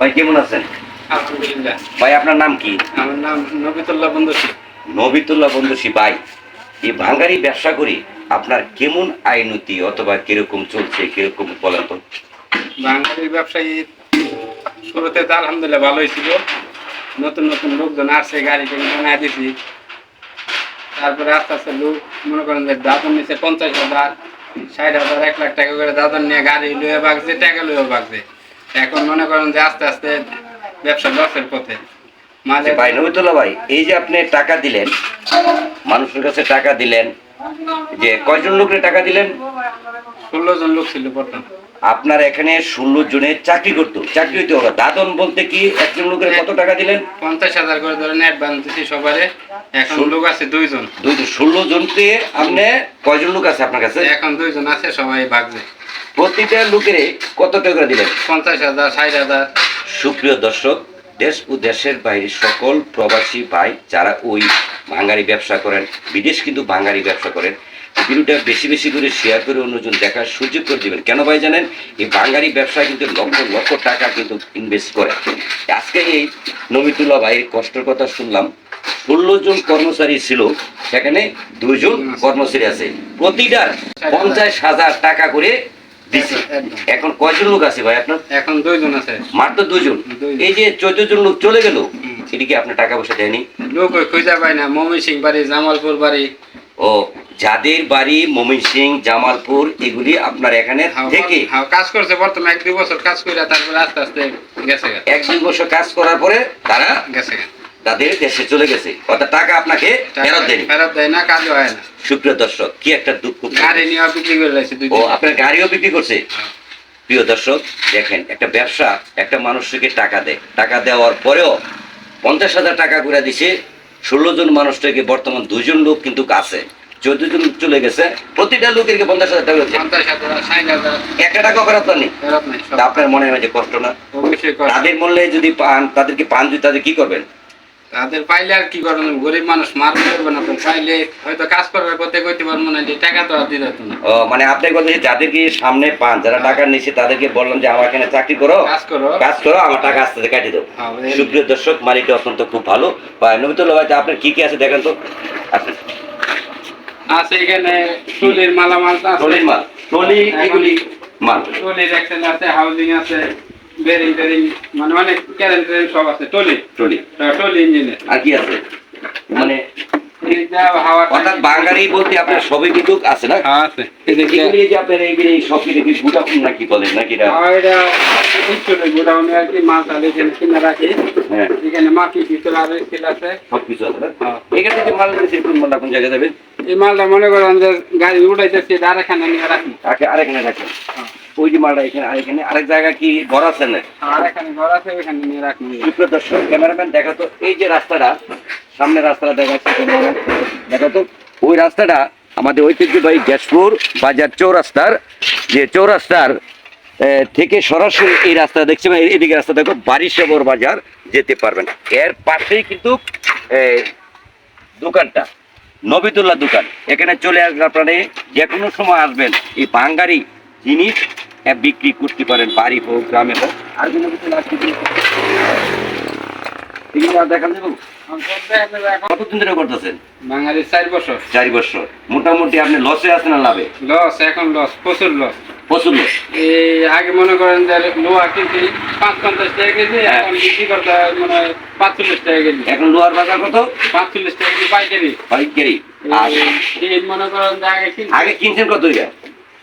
ভাই কেমন আছেন? আলহামদুলিল্লাহ। ভাই আপনার নাম কি? আমার নাম নবিতুল্লাহ বন্ধুসি নবিতুল্লাহ বন্ধুসী ভাই এই ভাঙ্গারি ব্যবসা করি আপনার কেমন আইনতি অথবা কীরকম চলছে কীরকম বলেন তো? বাঙালির ব্যবসায়ী শুরুতে তো আলহামদুলিল্লাহ ভালোই ছিল। নতুন নতুন লোকজন আসছে গাড়ি বানায় দিছি। তারপরে আস্তে আস্তে লোক মনে করেন যে দাদন নিচে পঞ্চাশ হাজার ষাট হাজার এক লাখ টাকা করে দাদন নিয়ে গাড়ি লুয়ে বাগছে টাকা লুয়ে বাগছে এখন মনে করেন যে আস্তে আস্তে ব্যবসা লসের পথে। মাঝে ভাই নবিতুল্লাহ ভাই এই যে আপনি টাকা দিলেন মানুষের কাছে টাকা দিলেন যে কয়জন লোকের টাকা দিলেন? ষোলো জন লোক ছিল আপনার এখানে ষোলো জনের চাকরি করতো। চাকরি হইতে হবে। দাদন বলতে কি একজন লোকের কত টাকা দিলেন? পঞ্চাশ হাজার করে ধরেন অ্যাডভান্স দিচ্ছি সবারে। এখন লোক আছে দুইজন। দুই ষোলো জনকে আপনি কয়জন লোক আছে আপনার কাছে? এখন দুইজন আছে সবাই ভাগছে প্রতিটা লোকের কত টাকা দিলেন? পঞ্চাশ হাজার ষাট হাজার। সুপ্রিয় দর্শক দেশ ও দেশের বাইরে সকল প্রবাসী ভাই যারা ওই ভাঙ্গারি ব্যবসা করেন বিদেশ কিন্তু ভাঙ্গারি ব্যবসা করেন ভিডিওটা বেশি বেশি করে শেয়ার করে অন্যজন দেখার সুযোগ করে দিবেন। কেন ভাই জানেন এই বাঙালি ব্যবসায় কিন্তু লক্ষ লক্ষ টাকা কিন্তু ইনভেস্ট করে। আজকে এই নবিতুল্লাহ ভাইয়ের কষ্টের কথা শুনলাম ষোলো জন কর্মচারী ছিল সেখানে দুজন কর্মচারী আছে। প্রতিটার পঞ্চাশ হাজার টাকা করে এখন কয়জন লোক আছে ভাই আপনার? এখন দুইজন আছে। মাত্র দুজন এই যে চোদ্দ জন লোক চলে গেল হুম। এদিকে আপনার টাকা পয়সা দেয়নি? লোক খুঁজা পায় না। মমি সিং বাড়ি জামালপুর বাড়ি। ও যাদের বাড়ি মমিন সিং জামালপুর এগুলি আপনার এখানে হ্যাঁ, থেকে? হ্যাঁ, কাজ করছে। বর্তমানে এক দুই বছর কাজ করে তারপরে আস্তে আস্তে গেছে এক দুই বছর কাজ করার পরে তারা গেছে। তাদের দেশে চলে গেছে। অর্থাৎ টাকা আপনাকে ফেরত দেয়নি। ফেরত দেয় না কাজও হয় না। সুপ্রিয় দর্শক কি একটা দুঃখ গাড়ি নিয়ে বিক্রি করে ও আপনার গাড়িও বিক্রি করছে? হ্যাঁ। প্রিয় দর্শক দেখেন একটা ব্যবসা একটা মানুষকে টাকা দেয়। টাকা দেওয়ার পরেও পঞ্চাশ হাজার টাকা করে দিছে। ষোলো জন মানুষটাকে বর্তমান দুজন লোক কিন্তু আছে। চোদ্দ জন চলে গেছে। প্রতিটা লোকের পঞ্চাশ হাজার টাকা একটা টাকা ফেরত পাননি নেই আপনার মনে হয় যে কষ্ট না? তাদের মূল্যে যদি পান তাদেরকে পান যদি তাদের কি করবেন? তাদের পাইলে আর কি করবেন গরিব মানুষ মার করবেন আপনার পাইলে হয়তো কাজ করবে করতে করতে পারব না যে টাকা তো আর দিতে না। ও মানে আপনার কথা যে যাদেরকে সামনে পান যারা টাকা নিচ্ছে তাদেরকে বললাম যে আমার এখানে চাকরি করো কাজ করো। কাজ করো আমার টাকা আস্তে আস্তে কাটিয়ে দাও। হ্যাঁ, সুপ্রিয় দর্শক মালিকটা অত্যন্ত খুব ভালো। বা নবিতুল্লাহ ভাই আপনার কি কি আছে দেখেন তো? আচ্ছা আছে এখানে টুলির মালামাল আছে। ট্রলির মাল। ট্রলি এগুলি। মাল। টলির অ্যাকশন আছে হাউজিং আছে। বেরিং টেরিং মানে ট্রেন সব আছে টলি। টলি। ইঞ্জিনের আর কি আছে? মানে অর্থাৎ বাঙালি বলতে আপনার সবই কিন্তু আছে না? আছে। এদিকে যে আপনার এইগুলি সব কিছু কি গুটা নাকি বলেন নাকি এটা? হাওয়া এটা স্কুলে গোডাউনে আর কি মাল তাহলে এখানে কিনে রাখি। হ্যাঁ। এখানে মাটি পিতল আর স্টিল আছে। সব কিছু আছে না? হ্যাঁ। এখান থেকে মাল নিয়েছে কোন মালটা কোন জায়গায় যাবে এই মালটা মনে করেন যে গাড়ি উঠাইতেছি এটা আরেকখানে নিয়ে রাখি। আরেকখানে রাখেন। ওই যে মালটা এখানে আরেকখানে আরেক জায়গা কি ঘর আছে না? আর এখানে ঘর আছে ওইখানে নিয়ে রাখি সুপ্রিয় দর্শক ক্যামেরাম্যান দেখো তো এই যে রাস্তাটা সামনে রাস্তাটা দেখাচ্ছে দেখো তো ওই রাস্তাটা আমাদের ঐতিহ্যবাহী গ্যাসপুর বাজার চৌরাস্তার যে চৌরাস্তার থেকে সরাসরি এই রাস্তা দেখছেন এই- এদিকে রাস্তা দেখো বারিশাবর বাজার যেতে পারবেন। এর পাশেই কিন্তু দোকানটা নবিতুল্লাহ দোকান। এখানে চলে আসলে আপনারা যে কোনো সময় আসবেন এই বাঙ্গারি জিনিস বিক্রি করতে পারেন বাড়ি হোক গ্রামে হোক। আর কোনো কিছু কতদিন ধরে করতেছেন? বাঙালির চার বছর। চার বছর। মোটামুটি আপনি লসে আছেন না লাভে? লস এখন লস প্রচুর লস প্রচুর লস এই আগে মনে করেন যে লোহা কিনছি পাঁচ পঞ্চাশ টাকা কেজি হ্যাঁ। এখন বিক্রি করতে হয় মনে হয় পাঁচচল্লিশ টাকা কেজি। এখন লোহার বাজার কত? পাঁচচল্লিশ টাকা কেজি পাইকারি। আর মনে করেন আগে আগে কিনছেন কত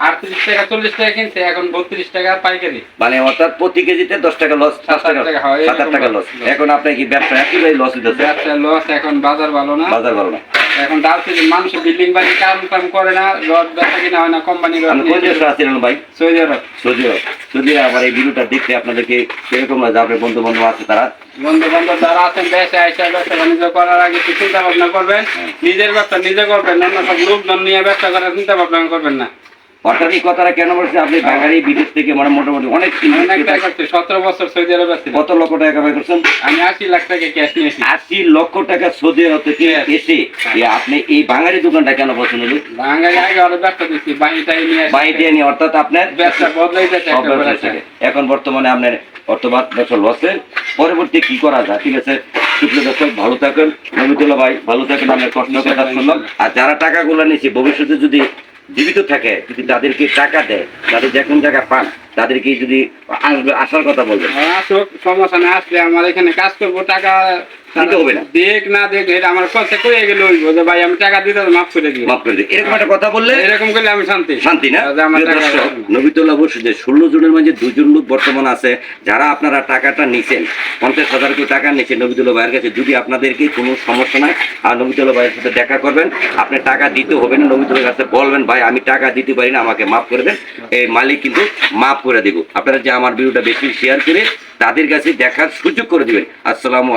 আটত্রিশ টাকা চল্লিশ টাকা কিনছে এখন বত্রিশ টাকা পাইকারি। মানে অর্থাৎ প্রতি কেজিতে দশ টাকা লস পাঁচ টাকা হয়, সাত আট টাকা লস এখন আপনি কি ব্যবসা একেবারে লস দিতেছে ব্যবসা লস এখন বাজার ভালো না। বাজার ভালো না। এখন ডাল মানুষ বিল্ডিং বাড়ি কাম টাম করে না রড ব্যবসা কিনা হয় না কোম্পানি রড কোন দেশে আছিলেন ভাই? সৌদি আরব। সৌদি আরব। সৌদি আরব এই ভিডিওটা দেখতে আপনাদেরকে কীরকম লাগে আপনার বন্ধু বান্ধব আছে তারা। বন্ধু বান্ধব যারা আছেন দেশে ব্যবসা বাণিজ্য করার আগে একটু চিন্তা ভাবনা করবেন। নিজের ব্যবসা নিজে করবেন অন্য সব লোকজন নিয়ে ব্যবসা করার চিন্তা ভাবনা করবেন না। অর্থাৎ এই কথাটা কেন বলছে আপনি বাঙালি বিদেশ থেকে মানে মোটামুটি অনেক সতেরো বছর সৌদি আরবে কত লক্ষ টাকা কামাই করছেন? আমি আশি লাখ টাকা ক্যাশ নিয়েছি। আশি লক্ষ টাকা সৌদি আরব থেকে এসে আপনি এই বাঙালি দোকানটা কেন পছন্দ হলো বাঙালি আগে আরও ব্যবসা দিচ্ছি নিয়ে। নিয়ে অর্থাৎ আপনার ব্যবসা বদলাইতে এখন বর্তমানে আপনার অর্থবাদ ব্যবসা লসে পরবর্তী কি করা যায়? ঠিক আছে। দর্শক ভালো থাকেন। ভাই ভালো থাকেন। আপনার কষ্ট কথা শুনলাম। আর যারা টাকাগুলো নিচ্ছে ভবিষ্যতে যদি জীবিত থাকে যদি তাদেরকে টাকা দেয় তাদের যে কোন জায়গায় পান। তাদেরকে যদি আসবে আসার কথা বলবেন। আসুক সমস্যা না আসলে আমার এখানে কাজ করব টাকা দিতে হবে না। দেখ না দেখ এটা আমার কয়ে গেলে যে ভাই আমি টাকা দিতে মাফ করে দিই মাফ করে দিই এরকম একটা কথা বললে এরকম করলে আমি শান্তি। শান্তি না? যে আমার প্রিয় টাকা দর্শক দেবে বসু যে ষোলো জনের মাঝে দুজন লোক বর্তমান আছে যারা আপনারা টাকাটা নিছেন পঞ্চাশ হাজার করে টাকা নিচ্ছেন নবিতুল্লাহ ভাইয়ের কাছে যদি আপনাদেরকে কোনো সমস্যা নাই আর নবিতুল্লাহ ভাইয়ের সাথে দেখা করবেন আপনি টাকা দিতে হবে না নবিতুল্লাহ কাছে বলবেন ভাই আমি টাকা দিতে পারি না আমাকে মাফ করে দেন। এই মালিক কিন্তু মাফ করে দেবো। আপনারা যে আমার ভিডিওটা বেশি শেয়ার করে তাদের কাছে দেখার সুযোগ করে দেবেন। আসসালামু